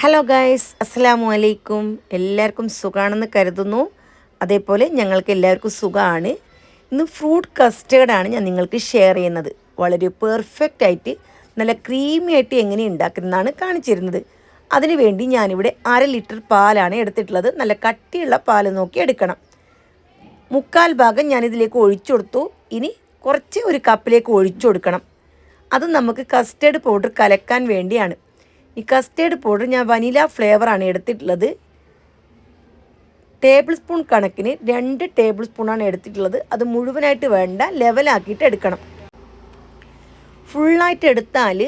Hello guys അസ്സലാമു അലൈക്കും എല്ലാവർക്കും സുഖമാണെന്ന് കരുതുന്നു. അതേപോലെ ഞങ്ങൾക്ക് എല്ലാവർക്കും സുഖമാണ് ഇന്ന് ഫ്രൂട്ട് കസ്റ്റേർഡാണ് ഞാൻ നിങ്ങൾക്ക് ഷെയർ ചെയ്യുന്നത്. വളരെ പെർഫെക്റ്റ് ആയിട്ട് നല്ല ക്രീമി ആയിട്ട് എങ്ങനെ ഉണ്ടാക്കുന്നതാണ് കാണിച്ചിരുന്നത്. അതിനു വേണ്ടി ഞാനിവിടെ അര ലിറ്റർ പാലാണ് എടുത്തിട്ടുള്ളത്. നല്ല കട്ടിയുള്ള പാൽ നോക്കി എടുക്കണം. മുക്കാൽ ഭാഗം ഞാനിതിലേക്ക് ഒഴിച്ചു കൊടുത്തു. ഇനി കുറച്ച് ഒരു കപ്പിലേക്ക് ഒഴിച്ചു കൊടുക്കണം. അത് നമുക്ക് കസ്റ്റേർഡ് പൗഡർ കലക്കാൻ വേണ്ടിയാണ്. ഈ കസ്റ്റേർഡ് പൗഡർ ഞാൻ വനില ഫ്ലേവറാണ് എടുത്തിട്ടുള്ളത്. ടേബിൾ സ്പൂൺ കണക്കിന് രണ്ട് ടേബിൾ സ്പൂണാണ് എടുത്തിട്ടുള്ളത്. അത് മുഴുവനായിട്ട് വേണ്ട ലെവലാക്കിയിട്ട് എടുക്കണം. ഫുള്ളായിട്ട് എടുത്താൽ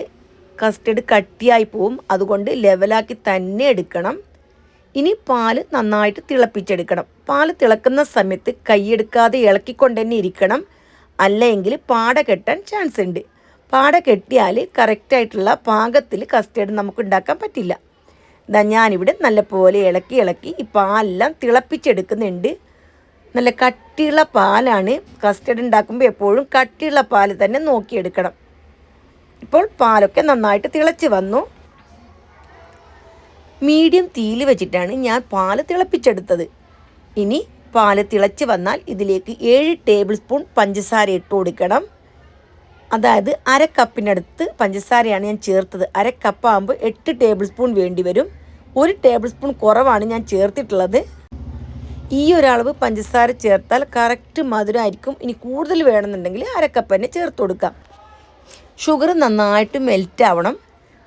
കസ്റ്റേർഡ് കട്ടിയായി പോവും. അതുകൊണ്ട് ലെവലാക്കി തന്നെ എടുക്കണം. ഇനി പാൽ നന്നായിട്ട് തിളപ്പിച്ചെടുക്കണം. പാൽ തിളക്കുന്ന സമയത്ത് കൈയെടുക്കാതെ ഇളക്കിക്കൊണ്ട് തന്നെ ഇരിക്കണം. അല്ലെങ്കിൽ പാട കെട്ടാൻ ചാൻസ് ഉണ്ട്. പാട കെട്ടിയാൽ കറക്റ്റായിട്ടുള്ള പാകത്തിൽ കസ്റ്റേർഡ് നമുക്ക് ഉണ്ടാക്കാൻ പറ്റില്ല. ഇതാ ഞാനിവിടെ നല്ലപോലെ ഇളക്കി ഇളക്കി ഈ പാലെല്ലാം തിളപ്പിച്ചെടുക്കുന്നുണ്ട്. നല്ല കട്ടിയുള്ള പാലാണ് കസ്റ്റേർഡ് ഉണ്ടാക്കുമ്പോൾ എപ്പോഴും കട്ടിയുള്ള പാൽ തന്നെ നോക്കിയെടുക്കണം. ഇപ്പോൾ പാലൊക്കെ നന്നായിട്ട് തിളച്ച് വന്നു. മീഡിയം തീയിൽ വെച്ചിട്ടാണ് ഞാൻ പാൽ തിളപ്പിച്ചെടുത്തത്. ഇനി പാൽ തിളച്ച് വന്നാൽ ഇതിലേക്ക് ഏഴ് ടേബിൾ സ്പൂൺ പഞ്ചസാര ഇട്ട് കൊടുക്കണം. അതായത് അര കപ്പിനടുത്ത് പഞ്ചസാരയാണ് ഞാൻ ചേർത്തത്. അര കപ്പാകുമ്പോൾ എട്ട് ടേബിൾ സ്പൂൺ വേണ്ടി വരും. ഒരു ടേബിൾ സ്പൂൺ കുറവാണ് ഞാൻ ചേർത്തിട്ടുള്ളത്. ഈ ഒരളവ് പഞ്ചസാര ചേർത്താൽ കറക്റ്റ് മധുരമായിരിക്കും. ഇനി കൂടുതൽ വേണമെന്നുണ്ടെങ്കിൽ അര കപ്പ് തന്നെ ചേർത്ത് കൊടുക്കാം. ഷുഗർ നന്നായിട്ട് മെൽറ്റ് ആവണം.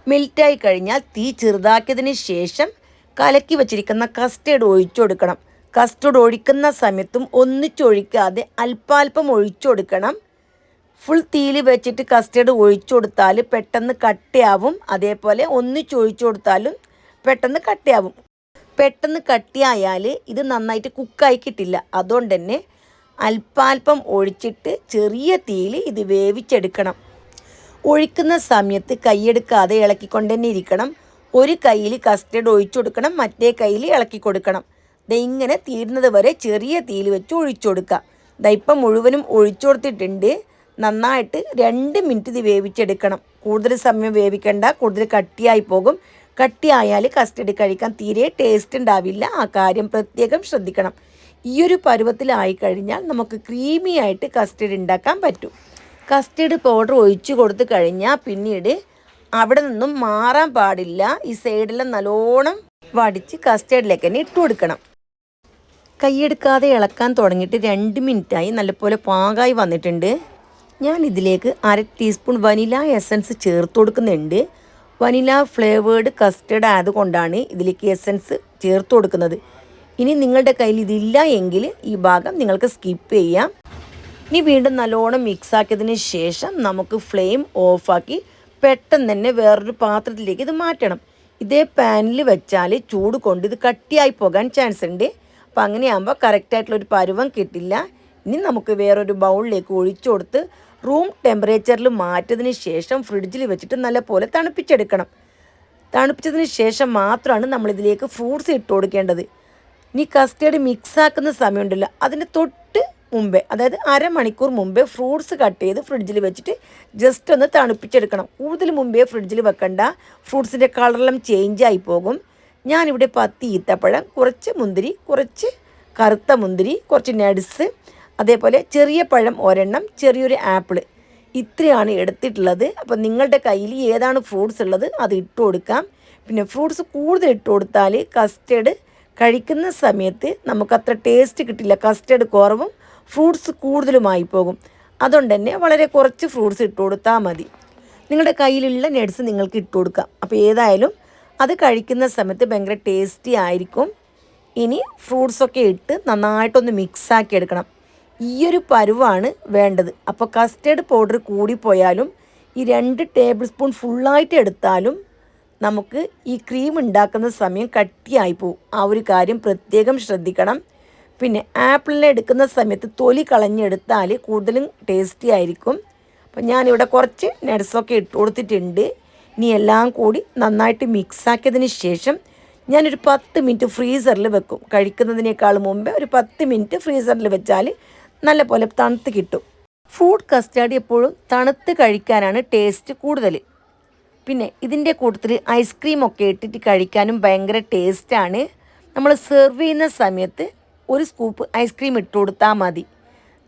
മെൽറ്റായി കഴിഞ്ഞാൽ തീ ചെറുതാക്കിയതിന് ശേഷം കലക്കി വച്ചിരിക്കുന്ന കസ്റ്റേർഡ് ഒഴിച്ചു കൊടുക്കണം. കസ്റ്റേർഡ് ഒഴിക്കുന്ന സമയത്തും ഒന്നിച്ചൊഴിക്കാതെ അല്പാൽപ്പം ഒഴിച്ചു കൊടുക്കണം. ഫുൾ തീയിൽ വെച്ചിട്ട് കസ്റ്റേർഡ് ഒഴിച്ചു കൊടുത്താൽ പെട്ടെന്ന് കട്ടിയാവും. അതേപോലെ ഒന്നിച്ച് ഒഴിച്ചു കൊടുത്താലും പെട്ടെന്ന് കട്ടിയാവും. പെട്ടെന്ന് കട്ടിയായാൽ ഇത് നന്നായിട്ട് കുക്കായി കിട്ടില്ല. അതുകൊണ്ട് തന്നെ അല്പാൽപ്പം ഒഴിച്ചിട്ട് ചെറിയ തീയിൽ ഇത് വേവിച്ചെടുക്കണം. ഒഴിക്കുന്ന സമയത്ത് കൈയെടുക്കാതെ ഇളക്കിക്കൊണ്ട് തന്നെ ഇരിക്കണം. ഒരു കയ്യിൽ കസ്റ്റേർഡ് ഒഴിച്ചു കൊടുക്കണം മറ്റേ കയ്യിൽ ഇളക്കി കൊടുക്കണം. ദ ഇങ്ങനെ തീരുന്നത് വരെ ചെറിയ തീയിൽ വെച്ച് ഒഴിച്ചു കൊടുക്കുക. ദ ഇപ്പം മുഴുവനും ഒഴിച്ചു കൊടുത്തിട്ടുണ്ട്. നന്നായിട്ട് രണ്ട് മിനിറ്റ് ഇത് വേവിച്ചെടുക്കണം. കൂടുതൽ സമയം വേവിക്കണ്ട കൂടുതൽ കട്ടിയായി പോകും. കട്ടിയായാൽ കസ്റ്റഡി കഴിക്കാൻ തീരെ ടേസ്റ്റ് ഉണ്ടാവില്ല. ആ കാര്യം പ്രത്യേകം ശ്രദ്ധിക്കണം. ഈ ഒരു പരുവത്തിലായി കഴിഞ്ഞാൽ നമുക്ക് ക്രീമി ആയിട്ട് കസ്റ്റഡ് ഉണ്ടാക്കാൻ പറ്റും. കസ്റ്റേഡ് പൗഡർ ഒഴിച്ചു കൊടുത്തു കഴിഞ്ഞാൽ പിന്നീട് അവിടെ നിന്നും മാറാൻ പാടില്ല. ഈ സൈഡിലെ നല്ലോണം വടിച്ച് കസ്റ്റേർഡിലേക്ക് തന്നെ ഇട്ട് കൊടുക്കണം. കൈയെടുക്കാതെ ഇളക്കാൻ തുടങ്ങിയിട്ട് രണ്ട് മിനിറ്റായി നല്ലപോലെ പാകമായി വന്നിട്ടുണ്ട്. ഞാൻ ഇതിലേക്ക് അര ടീസ്പൂൺ വനില എസൻസ് ചേർത്ത് കൊടുക്കുന്നുണ്ട് വനില ഫ്ലേവേഡ് കസ്റ്റേർഡ് ആയതുകൊണ്ടാണ് ഇതിലേക്ക് എസൻസ് ചേർത്ത് കൊടുക്കുന്നത് ഇനി നിങ്ങളുടെ കയ്യിൽ ഇതില്ല എങ്കിൽ ഈ ഭാഗം നിങ്ങൾക്ക് സ്കിപ്പ് ചെയ്യാം. ഇനി വീണ്ടും നല്ലോണം മിക്സ് ആക്കിയതിന് ശേഷം നമുക്ക് ഫ്ലെയിം ഓഫാക്കി പെട്ടെന്ന് തന്നെ വേറൊരു പാത്രത്തിലേക്ക് ഇത് മാറ്റണം. ഇതേ പാനിൽ വെച്ചാൽ ചൂട് കൊണ്ട് ഇത് കട്ടിയായി പോകാൻ ചാൻസ് ഉണ്ട്. അപ്പം അങ്ങനെയാകുമ്പോൾ കറക്റ്റായിട്ടുള്ളൊരു പരുവം കിട്ടില്ല. ഇനി നമുക്ക് വേറൊരു ബൗളിലേക്ക് ഒഴിച്ചു കൊടുത്ത് റൂം ടെമ്പറേച്ചറിൽ മാറ്റിയതിന് ശേഷം ഫ്രിഡ്ജിൽ വെച്ചിട്ട് നല്ലപോലെ തണുപ്പിച്ചെടുക്കണം. തണുപ്പിച്ചതിന് ശേഷം മാത്രമാണ് നമ്മളിതിലേക്ക് ഫ്രൂട്ട്സ് ഇട്ട് കൊടുക്കേണ്ടത്. ഇനി കസ്റ്റേർഡ് മിക്സ് ആക്കുന്ന സമയമുണ്ടല്ലോ അതിന്റെ തൊട്ട് മുമ്പേ അതായത് അരമണിക്കൂർ മുമ്പേ ഫ്രൂട്ട്സ് കട്ട് ചെയ്ത് ഫ്രിഡ്ജിൽ വെച്ചിട്ട് ജസ്റ്റ് ഒന്ന് തണുപ്പിച്ചെടുക്കണം. കൂടുതൽ മുമ്പേ ഫ്രിഡ്ജിൽ വെക്കണ്ട ഫ്രൂട്ട്സിന്റെ കളറെല്ലാം ചേഞ്ച് ആയി പോകും. ഞാനിവിടെ പത്ത് ഈത്തപ്പഴം കുറച്ച് മുന്തിരി കുറച്ച് കറുത്ത മുന്തിരി കുറച്ച് നട്സ് അതേപോലെ ചെറിയ പഴം ഒരെണ്ണം ചെറിയൊരു ആപ്പിൾ ഇത്രയാണ് എടുത്തിട്ടുള്ളത്. അപ്പോൾ നിങ്ങളുടെ കയ്യിൽ ഏതാണ് ഫ്രൂട്ട്സ് ഉള്ളത് അത് ഇട്ട് കൊടുക്കാം. പിന്നെ ഫ്രൂട്ട്സ് കൂടുതൽ ഇട്ട് കൊടുത്താൽ കസ്റ്റേഡ് കഴിക്കുന്ന സമയത്ത് നമുക്കത്ര ടേസ്റ്റ് കിട്ടില്ല. കസ്റ്റേഡ് കുറവും ഫ്രൂട്ട്സ് കൂടുതലുമായി പോകും. അതുകൊണ്ട് തന്നെ വളരെ കുറച്ച് ഫ്രൂട്ട്സ് ഇട്ട് കൊടുത്താൽ മതി. നിങ്ങളുടെ കയ്യിലുള്ള നട്സ് നിങ്ങൾക്ക് ഇട്ട് കൊടുക്കാം. അപ്പോൾ ഏതായാലും അത് കഴിക്കുന്ന സമയത്ത് ഭയങ്കര ടേസ്റ്റി ആയിരിക്കും. ഇനി ഫ്രൂട്ട്സൊക്കെ ഇട്ട് നന്നായിട്ടൊന്ന് മിക്സാക്കി എടുക്കണം. ഈ ഒരു പരുവാണ് വേണ്ടത്. അപ്പോൾ കസ്റ്റേർഡ് പൗഡർ കൂടിപ്പോയാലും ഈ രണ്ട് ടേബിൾ സ്പൂൺ ഫുള്ളായിട്ട് എടുത്താലും നമുക്ക് ഈ ക്രീം ഉണ്ടാക്കുന്ന സമയം കട്ടിയായി പോകും ആ ഒരു കാര്യം പ്രത്യേകം ശ്രദ്ധിക്കണം. പിന്നെ ആപ്പിളിനെ എടുക്കുന്ന സമയത്ത് തൊലി കളഞ്ഞെടുത്താൽ കൂടുതലും ടേസ്റ്റി ആയിരിക്കും. അപ്പം ഞാനിവിടെ കുറച്ച് നട്സൊക്കെ ഇട്ട് കൊടുത്തിട്ടുണ്ട്. ഇനി എല്ലാം കൂടി നന്നായിട്ട് മിക്സാക്കിയതിന് ശേഷം ഞാനൊരു പത്ത് മിനിറ്റ് ഫ്രീസറിൽ വെക്കും. കഴിക്കുന്നതിനേക്കാൾ മുമ്പേ ഒരു പത്ത് മിനിറ്റ് ഫ്രീസറിൽ വെച്ചാൽ നല്ല പോലെ തണുത്ത് കിട്ടും. ഫ്രൂട്ട് കസ്റ്റാർഡ് എപ്പോഴും തണുത്ത് കഴിക്കാനാണ് ടേസ്റ്റ് കൂടുതൽ പിന്നെ ഇതിന്റെ കൂട്ടത്തിൽ ഐസ്ക്രീമൊക്കെ ഇട്ടിട്ട് കഴിക്കാനും ഭയങ്കര ടേസ്റ്റാണ് നമ്മൾ സെർവ് ചെയ്യുന്ന സമയത്ത് ഒരു സ്കൂപ്പ് ഐസ്ക്രീം ഇട്ട് കൊടുത്താൽ മതി.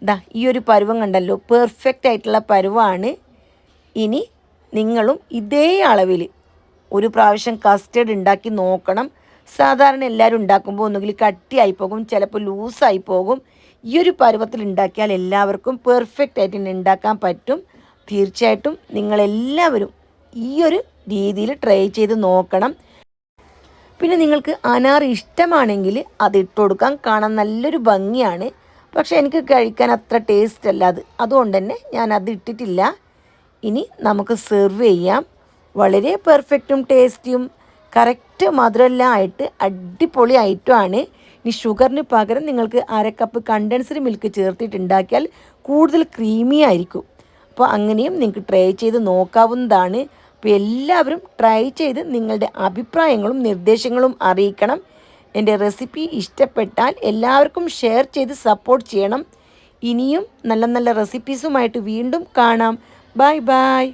ദാ ഈ ഒരു പരുവം കണ്ടല്ലോ. പെർഫെക്റ്റ് ആയിട്ടുള്ള പരുവമാണ് ഇനി നിങ്ങളും ഇതേ അളവിൽ ഒരു പ്രാവശ്യം കസ്റ്റേർഡ് ഉണ്ടാക്കി നോക്കണം. സാധാരണ എല്ലാവരും ഉണ്ടാക്കുമ്പോൾ ഒന്നുകിൽ കട്ടിയായി പോകും ചിലപ്പോൾ ലൂസായി പോകും. ഈ ഒരു പരുവത്തിൽ ഉണ്ടാക്കിയാൽ എല്ലാവർക്കും പെർഫെക്റ്റ് ആയിട്ട് തന്നെ ഉണ്ടാക്കാൻ പറ്റും. തീർച്ചയായിട്ടും നിങ്ങളെല്ലാവരും ഈ ഒരു രീതിയിൽ ട്രൈ ചെയ്ത് നോക്കണം. പിന്നെ നിങ്ങൾക്ക് അനാർ ഇഷ്ടമാണെങ്കിൽ അത് ഇട്ട് കൊടുക്കാം കാണാൻ നല്ലൊരു ഭംഗിയാണ്. പക്ഷേ എനിക്ക് കഴിക്കാൻ അത്ര ടേസ്റ്റ് അല്ല അത്. അതുകൊണ്ട് തന്നെ ഞാൻ അത് ഇട്ടിട്ടില്ല. ഇനി നമുക്ക് സെർവ് ചെയ്യാം. വളരെ പെർഫെക്റ്റും ടേസ്റ്റിയും കറക്റ്റ് മധുരമെല്ലാം ആയിട്ട് അടിപൊളി ഐറ്റമാണ് ഇനി ഷുഗറിന് പകരം നിങ്ങൾക്ക് അര കപ്പ് കണ്ടൻസ്ഡ് മിൽക്ക് ചേർത്തിട്ട് ഉണ്ടാക്കിയാൽ കൂടുതൽ ക്രീമി ആയിരിക്കും. അപ്പോൾ അങ്ങനെയും നിങ്ങൾക്ക് ട്രൈ ചെയ്ത് നോക്കാവുന്നതാണ്. അപ്പോൾ എല്ലാവരും ട്രൈ ചെയ്ത് നിങ്ങളുടെ അഭിപ്രായങ്ങളും നിർദ്ദേശങ്ങളും അറിയിക്കണം. എന്റെ റെസിപ്പി ഇഷ്ടപ്പെട്ടാൽ എല്ലാവർക്കും ഷെയർ ചെയ്ത് സപ്പോർട്ട് ചെയ്യണം. ഇനിയും നല്ല നല്ല റെസിപ്പീസുമായിട്ട് വീണ്ടും കാണാം. Bye bye